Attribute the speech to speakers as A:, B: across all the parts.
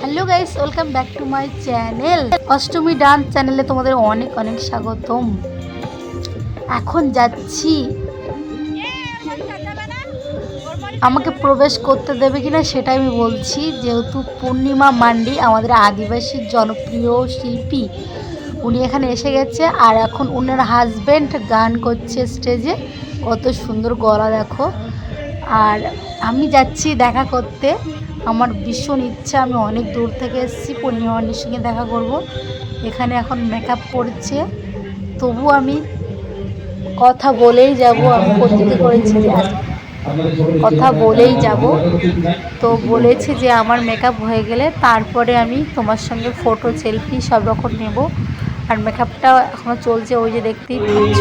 A: Hello guys welcome back to my channel Ashtami dance চ্যানেলে তোমাদের অনেক অনেক স্বাগতম। এখন যাচ্ছি। আমাকে প্রবেশ করতে দেবে কিনা সেটা আমি বলছি, যেহেতু পূর্ণিমা মান্ডি আমাদের আদিবাসী জনপ্রিয় শিল্পী, উনি এখানে এসে গেছে আর এখন উনার হাজবেন্ড গান করছে স্টেজে কত সুন্দর গলা দেখো। আর আমি যাচ্ছি দেখা করতে। আমার ভীষণ ইচ্ছা, আমি অনেক দূর থেকে এসেছি পূর্ণিমা মান্ডির সঙ্গে দেখা করব। এখানে এখন মেকআপ করছে। তবু আমি কথা বলেই যাব, আমি প্রস্তুতি করেছি যে কথা বলেই যাব। তো বলেছে যে আমার মেকআপ হয়ে গেলে তারপরে আমি তোমার সঙ্গে ফটো সেলফি সব রকম নেব। আর মেকআপটা এখনও চলছে, ওই যে দেখতেই পাচ্ছ।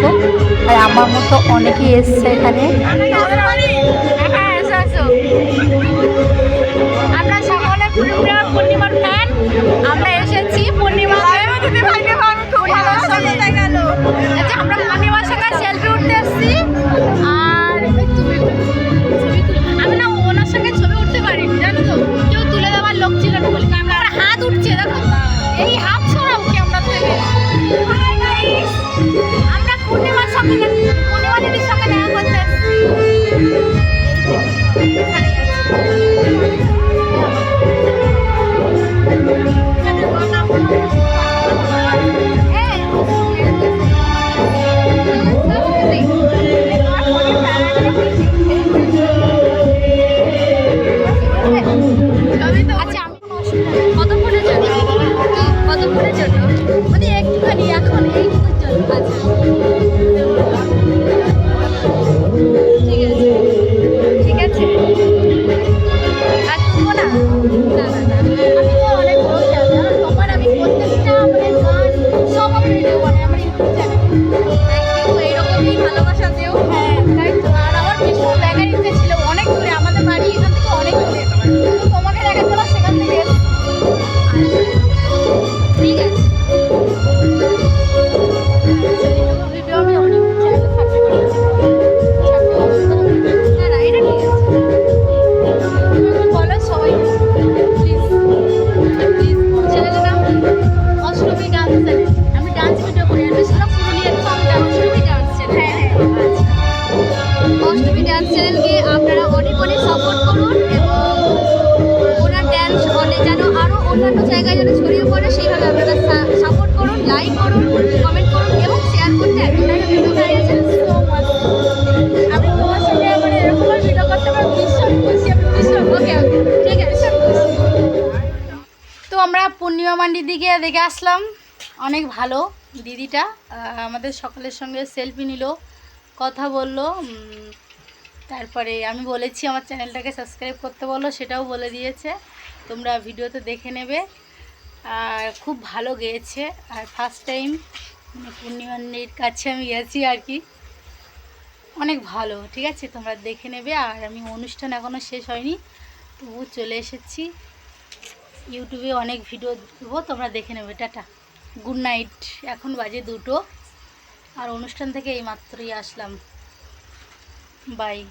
A: আর আমার মতো অনেকেই এসছে এখানে।
B: আচ্ছা আমি কতক্ষণের জন্য? কতক্ষণের জন্য? মানে একটুখানি এখন আচ্ছা। ঠিক আছে। ঠিক আছে। আর তুলবো না না না না আমি আমি প্রত্যেকটা মানে সব ভিডিও ডান্স চ্যানেলকে আপনারা অনেক অনেক সাপোর্ট করুন এবং ওনার ড্যান্স অনেক যেন আরও অন্যান্য জায়গায় যেন ছড়িয়ে পড়ে সেইভাবে আপনারা সাপোর্ট করুন লাইক করুন কমেন্ট করুন এবং শেয়ার করতে একদম ভিডিও বানিয়েছেন সো মাচ আমি তোমার সঙ্গে এরকম ভিডিও করতে পারব ভীষণ খুশি আমি ভীষণ ওকে ওকে ঠিক আছে
A: তো আমরা পূর্ণিমা মান্ডির দিকে দেখে আসলাম অনেক ভালো দিদিটা আমাদের সকলের সঙ্গে সেলফি নিল কথা বলল তারপরে আমি বলেছি আমার চ্যানেলটাকে সাবস্ক্রাইব করতে বলো, সেটাও বলে দিয়েছে। তোমরা ভিডিওতে দেখে নেবে। আর খুব ভালো গেয়েছে। আর ফার্স্ট টাইম মানে পূর্ণিমান্ডির কাছে আমি গেছি আর কি। অনেক ভালো, ঠিক আছে? তোমরা দেখে নেবে। আর আমি অনুষ্ঠান এখনও শেষ হয়নি তবু চলে এসেছি। ইউটিউবে অনেক ভিডিও দেবো, তোমরা দেখে নেবে। টাটা। Good night. এখন বাজে দুটো। আর অনুষ্ঠান থেকে এই মাত্রই আসলাম। बाय